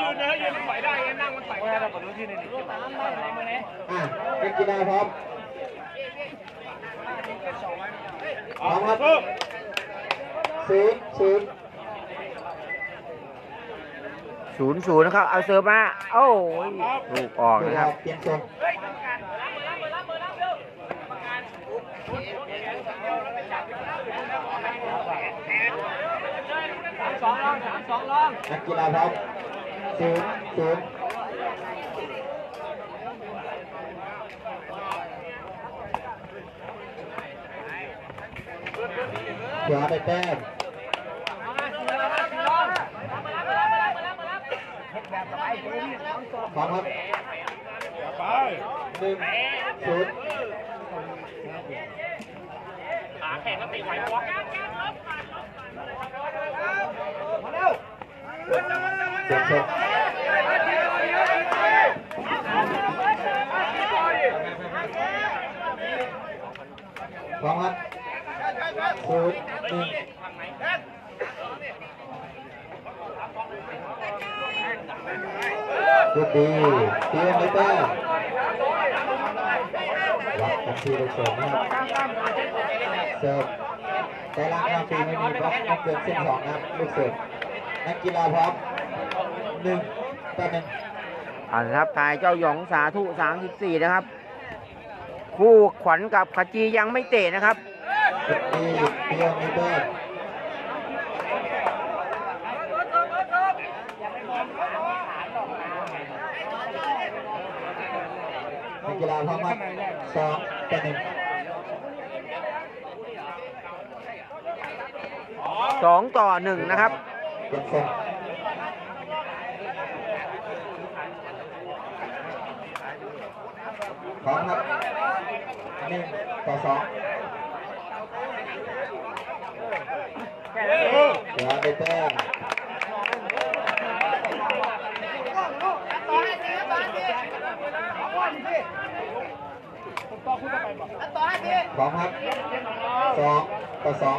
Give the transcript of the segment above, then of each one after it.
ยืนเนื้อยืนมันไหวได้ไงนั่งมันไหวไม่ได้เราก็รู้ที่นี่อะนักกีฬาพร้อมพร้อมครับศูนย์ศูนย์ศูนย์ศูนย์นะครับ เอาเสิร์ฟมาโอ้ยลูกออกนะคครัรับบเปลี่ยนทรงสองรองสามสองรองนักกีฬาพร้อม ศูนย์ศูนย์ขวาไปแต้มพร้อมครับไปหนึ่งศูนย์ขาแข็งก็ตีไหววะเปลี่ ยนทรงพร้อมครับศูนย์หนึ่งลูดีเตรียมไปแต้มรับทันทีเลยเสริมนะครับเสิร์ฟแต่ละนาทีไม่มีบล็อกเกินเส้นสองนะครับลูกเสิร์ฟ นักกีฬาพร้อมหนึ่งต่อหนึ่งเอาละครับทายเจ้าหยองสาธุ34นะครับ คู่ขวัญกับขจียังไม่เตะนะครับลูกดีเตรียมไปแต้มนักกีฬาพร้อมครับสองต่อหนึ่ง2ต่อ1นะครับ เปลี่ยนทรงพร้อมครับหนึ่งต่อสองเดี๋ยวไปแต้มพร้อมครับสองต่อสอง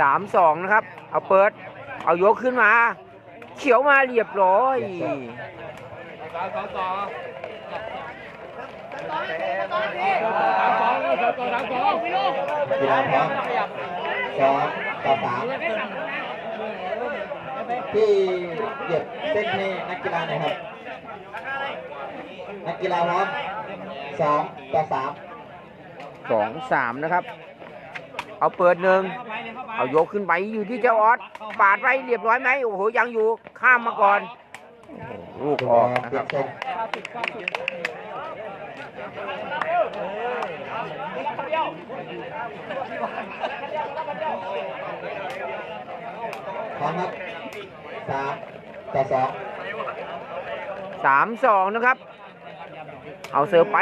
3 2นะครับ เอาเปิด เอายกขึ้นมา เขียวมาเรียบร้อยสามสองสองสามสองสามสองสามสองนักกีฬาพร้อมสองต่อสามที่เหยียบเส้นให้นักกีฬาหน่อยครับ นักกีฬาพร้อมสองต่อสามสองสามนะครับ เอาเปิดหนึ่ง เอายกขึ้นไปอยู่ที่เจ้าออสปาดไว้เรียบร้อยไหมโอ้โหยังอยู่ข้ามมาก่อนโอ้โหลูกออกนะเปคลี่ยรันบทรงพร้อมครับสามต่อสองสามสองนะครับ เอาเสิร์ฟไป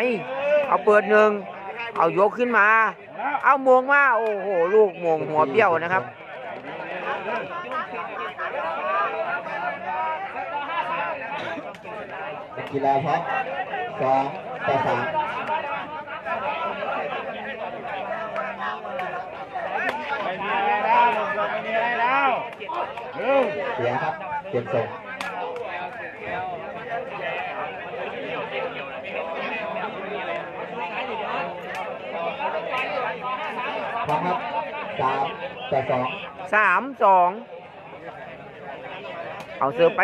เอาเปิดหนึ่ง เอายกขึ้นมา เอามวงมาโอ้โหลูกมวงหัวเบี้ยวนะครับนักกีฬาพร้อมสองต่อสามไม่มีอะไรแล้วลงไม่มีอะไรแล้วเร็วเสียครับเปลี่ยนทรง พร้อมครับสามต่อสองสามสองเอาเสิร์ฟไป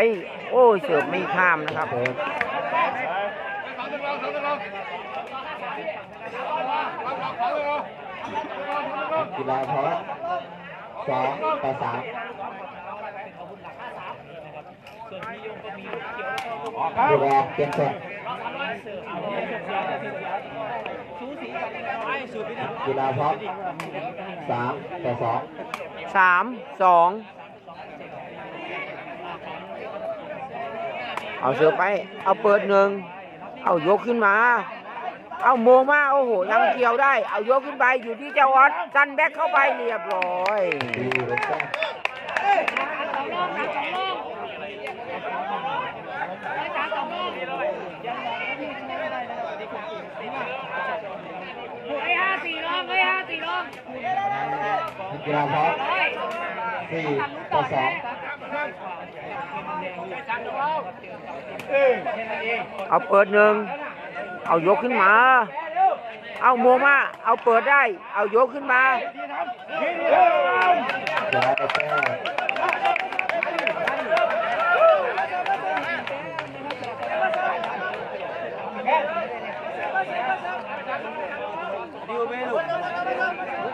โอ้ยเสิร์ฟไม่ข้ามนะครับเปิดสองตัวรองสองตัวรองกีฬาพร้อมสองต่อสาม ออกครับดูแลเปลี่ยนทรงกีฬาพร้อมสามต่อสองสามสองเอาเสือไป เอาเปิดหนึ่ง เอายกขึ้นมา เอาโมมา โอ้โห ยังเกี่ยวได้ เอายกขึ้นไป อยู่ที่เจ้าออสซันแบ็กเข้าไปเรียบร้อย ดีลูกแต้ม ไอ้ห้าสี่ลองไอ้ห้าสี่ลอง นั กีฬาพร้อมสี่ต่อสองเอาเปิดหนึ่งเอายกขึ้นมา เอาโมงมา เอาเปิดได้ เอายกขึ้นมา ย้ายแต้ม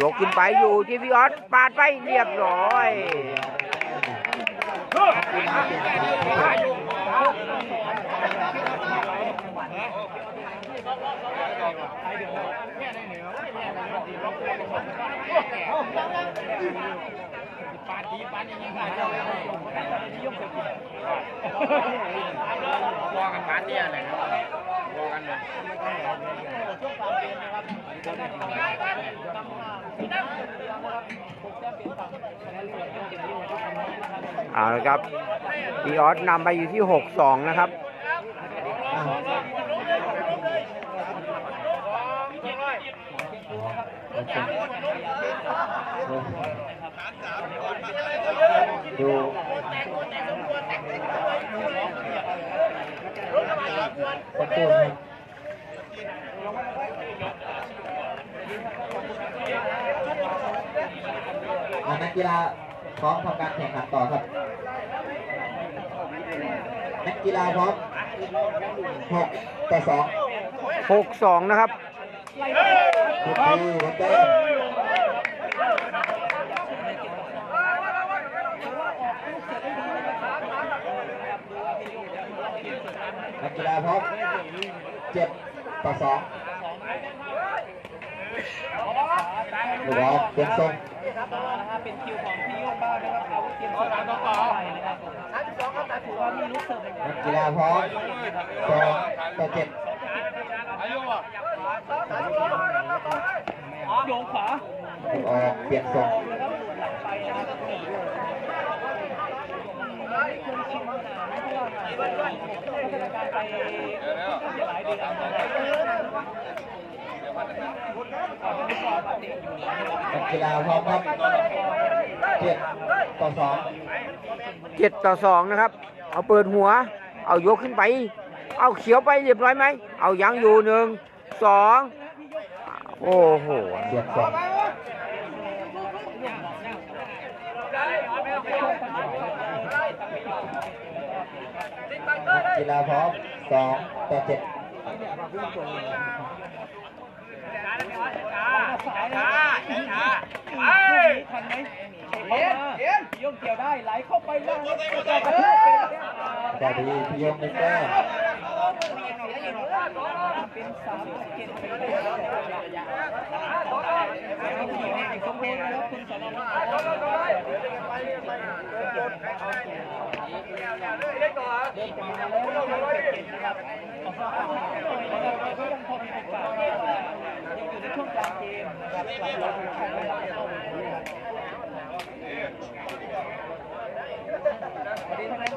ยกขึ้นไปอยู่ที่พี่ออสปาดไปเรียบร้อย เอาละครับพี่ออสนำไปอยู่ที่ 6-2 นะครับ ดูสักครู่นะครับนักกีฬาพร้อมทำการแข่งขันต่อครับ นักกีฬาพร้อมหกต่อสอง6-2นะครับทุกทีหัวเต้น กีฬาพร้อมเจ็ดต่อสองลูกบอเปลี่ยนทรงเป็นคิวของพี่โยงบ้างนะครับอาวุธเตรียมสองต่อไปนะครับถือว่ามีลูกเสิร์ฟนักกีฬาพร้อมสอต่อเจ็ดโยงขวาลูกออกเปลี่ยนทรงนะครับหลังไปนะครับไม่ควาดนั้นเพราะว่าพัฒนาการไปหลายเดือนนะครับก่อนที่จะมาเตะอยู่นะครับ นักกีฬาพร้อมครับเจ็ดต่อสอง7ต่อ2นะครับ เอาเปิดหัว เอายกขึ้นไป เอาเขียวไปเรียบร้อยไหม เอายังอยู่หนึ่งสองโอ้โหเปลี่ยนทรง กีฬาพร้อมสองต่อเจ็ดสายนะครับทันไหมเอ็นเอ็นยงเกี่ยวได้ไหลเข้าไปแล้วกระแทกเป็นสวัสดีพี่ยงนึกแต้มเป็นสามเจ็ดเป็นระยสมบูรณ์นะครับคุณสารวัตร น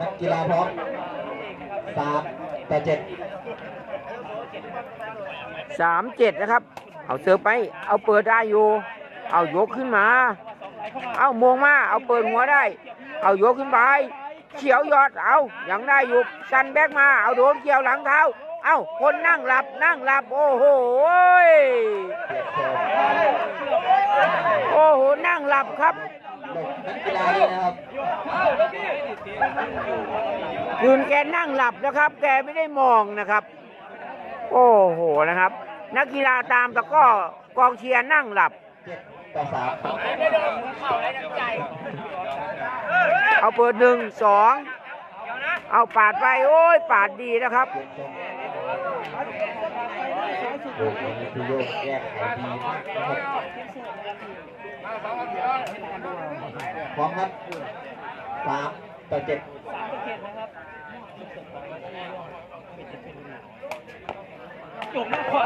ักกีฬาพร้อมสามต่อเจ็ดสามเจ็ดนะครับ เอาเสิร์ฟไป เอาเปิดได้อยู่ เอายกขึ้นมา เอาโมงมา เอาเปิดหัวได้ เอายกขึ้นไป เขียวยอดเอายังได้อยู่ซันแบ็กมาเอาโดนเกี่ยวหลังเท้า เอาคนนั่งหลับนั่งหลับ โอ้โหยเปลี่ยนทรงโอ้โหนั่งหลับครับหลบนักกีฬาด้วยนะครับยืนแกนั่งหลับนะครับ แกไม่ได้มองนะครับ โอ้โหนะครับ นักกีฬาตามตะกร้อกองเชียร์นั่งหลับเจ็ด ต่อสามเอาเปิดหนึ่งสองเอาปาดไปโอ้ยปาดดีนะครับเจ็ดสองโอ้โหนี่คือโยกแยกขายดีมากนะครับพร้อมครับสามต่อเจ็ดสามเกตนะครับจุ่มหน้าขวา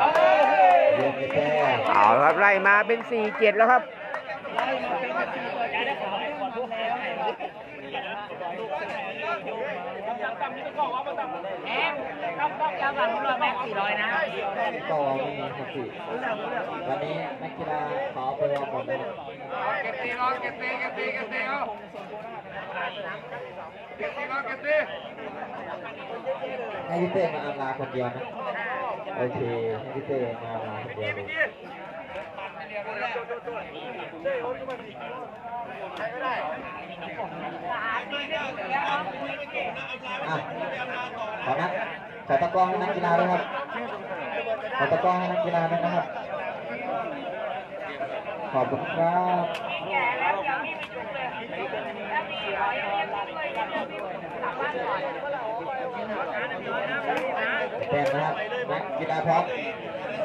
ครับไล่มาเป็นสี่เจ็ดแล้วครับไล่มาเป็นประตูตัวใจได้าวก่อนพวกแล้วลูกเสมอโยกมายังต่ำนี่ก็บอกว่ามันต่ำแอมต้องต้องยาวกว่ารุ่นแม็กสี่ร้อยนะต่อไม่มีสติวันนี้นักกีฬาขอไปวางหมดนะเก็บตีน้องเก็บตีเก็บตีเก็บตีเอาเก็บตีน้องเก็บตีให้พี่เต้มาอำลาคนเดียวนะโอเคให้พี่เต้มาอำลาคนเดียวเลยอะ ขอนักขอตะกร้องให้นักกีฬาด้วยครับขอตะกร้องให้นักกีฬาด้วยนะครับ ขอบคุณครับแต้มนะครับนักกีฬาพร้อม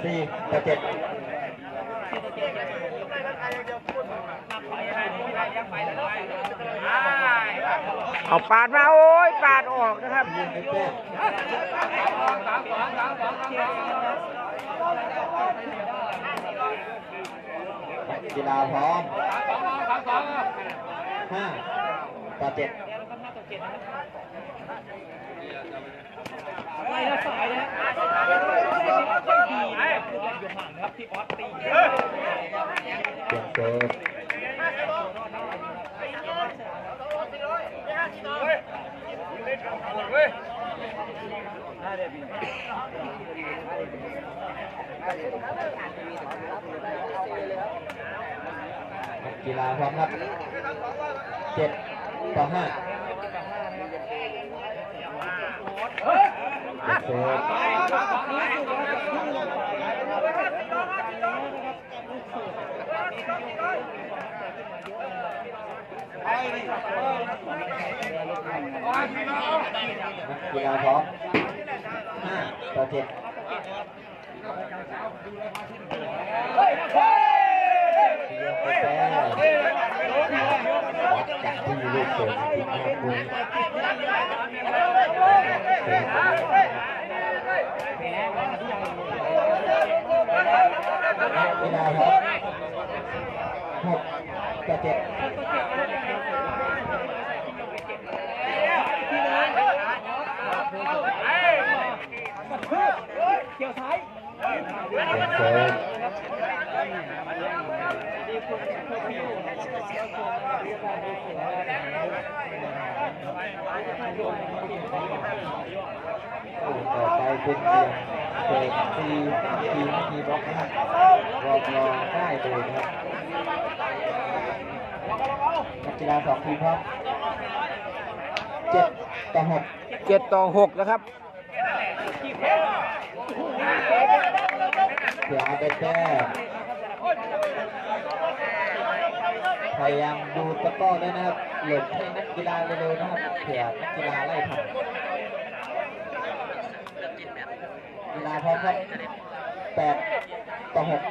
สี่ต่อเจ็ด เอาปาดมาโอ้ยปาดออกนะครับกีฬาพร้อมห้าต่อเจ็ดไล่แล้วสายนะ ไม่ดีนะครับคืออยู่ห่าครับที่ออสตีเปลี่ยนเซิร์ฟนักกีฬาพร้อมครับเจ็ดต่อห้าเปลี่ยนเซิร์ กกีฬาพร้อมห้าต่อเจ็ดเยี่ยมไปแต้มวัดกันที่ลูกเสิร์ฟจริงๆนะครับคุณนักกีฬาพร้อมหกต่อเจ็ด เกี่ยวซ้ายเปลี่ยนเซิร์ฟต่อไปเป็นเกียรเตะทีทีมทีบล็อกนะรับรอรอได้เลยนะครับนักกีฬาสองทีมครับเจ็ดต่อหกเจ็ดต่อหกนะครับ เสือเป็นแก้พยายามดูตะก้อด้วยนะครับหลบให้นักกีฬาเร็วๆนะครับเผื่อนักกีฬาไล่ทันกีฬาพร้อมครับแปดต่อหก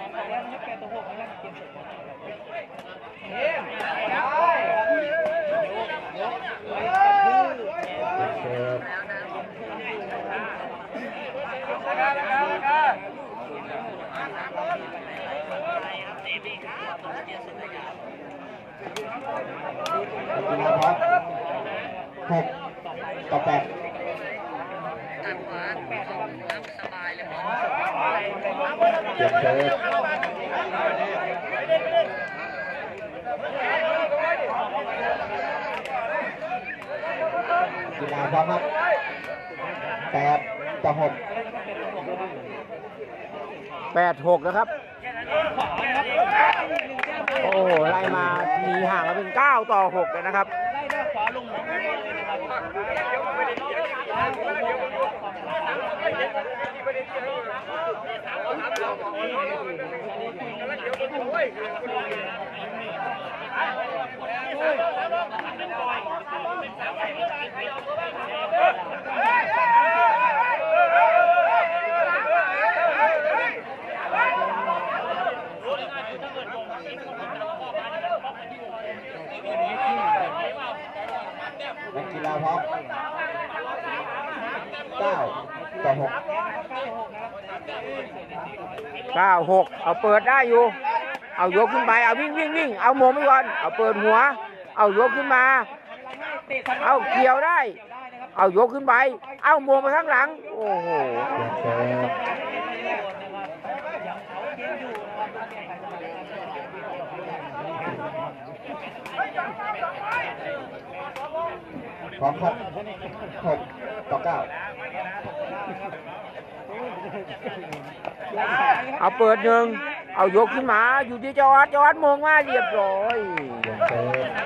กีฬาพร้อมหกต่อแปดเปลี่ยนเซิร์ฟกีฬาพร้อมครับแปดต่อหกแปดหกนะครับ โอ้โหไล่มาหนีห่างมาเป็นเก้าต่อหกเลยนะครับไล่ด้านขวาลงหนองบัวเลย นักกีฬาพร้อมเก้าต่อหกเก้าหกเอาเปิดได้อยู่ เอายกขึ้นไป เอาวิ่งวิ่งวิ่งเอาโมงไปก่อน เอาเปิดหัว เอายกขึ้นมา เอาเกี่ยวได้ เอายกขึ้นไป เอาโมงไปข้างหลัง โอ้โห เสิร์ฟพร้อมครับหกต่อเก้าเอาเปิดหนึ่งเอายกขึ้นมา อยู่ที่จอดจอดมองมาเรียบร้อย เสิร์ฟ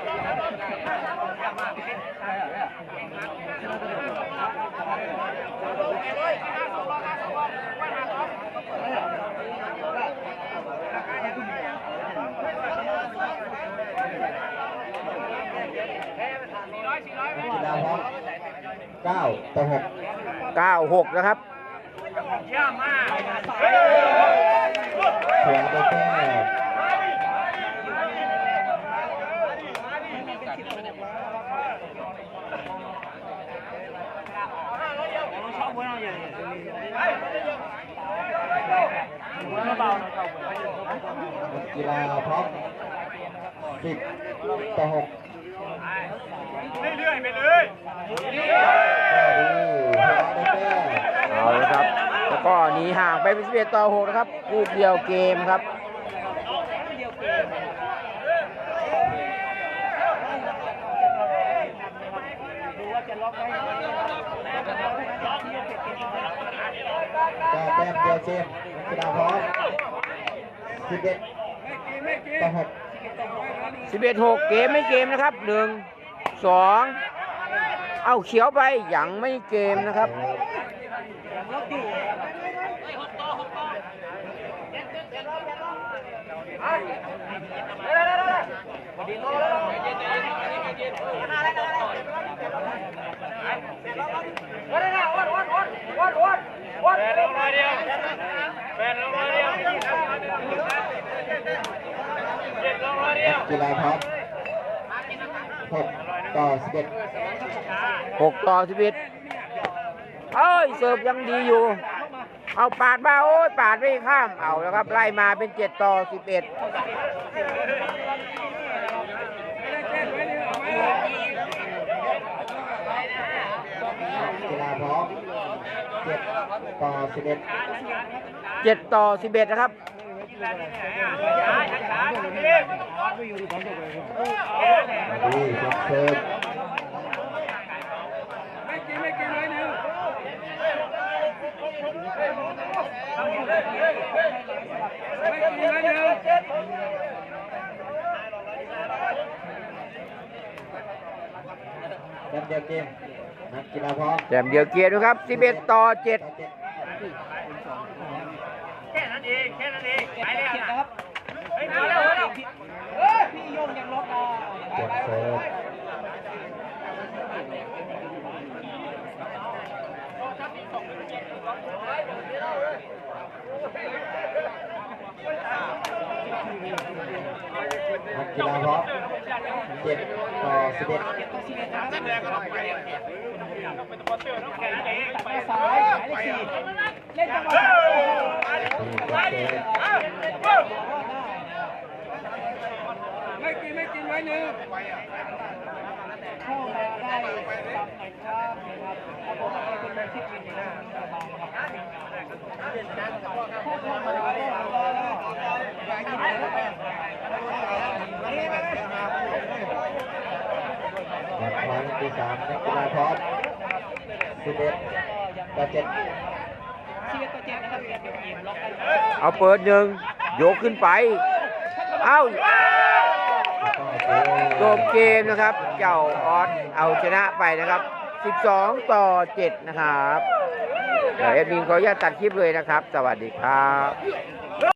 นักกีฬา พร้อมเก้าต่อหกเก้าหกนะครับขวาได้แต้มนักกีฬาพร้อมสิบต่อหก อยๆไปเลยก็ดีขวาได้แต้มเอาละครับ แล้วก็หนีห่างไปเป็นสิบเอ็ดต่อหกนะครับลูกเดียวเกมครับดูว่าจะล็อกได้ไหมจะล็อกได้ไหมที่จะเก็บเกมได้ก็แต้มเดียวเกมนักกีฬาพร้อมสิบเอ็ดต่อหกสิบเอ็ดหกเกมไม่เกมนะครับหนึ่ง สองเอาเขียวไปยังไม่เกมนะครับล็อกอยู่วันนี้ล็อกแปดลงมาเดียวแปดลงมาเดียวเจ็ดลงมาเดียวนักกีฬาพร้อมหก ต่อสิบเอ็ดหกต่อสิบเอ็ดเอ้ยเสิร์ฟยังดีอยู่ เอาปาดมาโอ้ยปาดไม่ข้ามเอาแล้วครับไล่มาเป็นเจ็ดต่อสิบเอ็ดกีฬาพร้อมเจ็ดต่อสิบเอ็ดเจ็ดต่อสิบเอ็ดนะครับ ดีเสิร์ฟเสิร์ฟแต้มเดียวเกมนักกีฬาพร้อมแต้มเดียวเกียร์นะครับสิบเอ็ดต่อเจ็ดต่อเจ็ดแค่นั้นเองแค่นั้นเองไปเลย เก็บ นะ นะครับ เฮ้ยมาแล้วมาแล้ว พี่โยงยังล็อกอะ เจ็ดเสิร์ฟนักกีฬาพร้อมเจ็ดต่อสิบเอ็ดซ้ายหมายเลขสี่เล่นจังหวะ นี่เจ็ดเสิร์ฟ ไม่ กินไว้หนึ่งเข้ามาได้ตามหน่อยครับนะครับผมไม่เป็นแบบที่กินนะครับนักบอลที่สามนักกีฬาพร้อมสิบเอ็ดต่อเจ็ดชีวิตตัวเจ็ดนะครับเก็บเก็บล็อกได้เอาเปิดหนึ่งโยกขึ้นไป เอ้า จบเกมนะครับ เจ้าออสเอาชนะไปนะครับ 12 ต่อ 7 นะครับเดี๋ยวเอฟมินขออนุญาตตัดคลิปเลยนะครับ สวัสดีครับ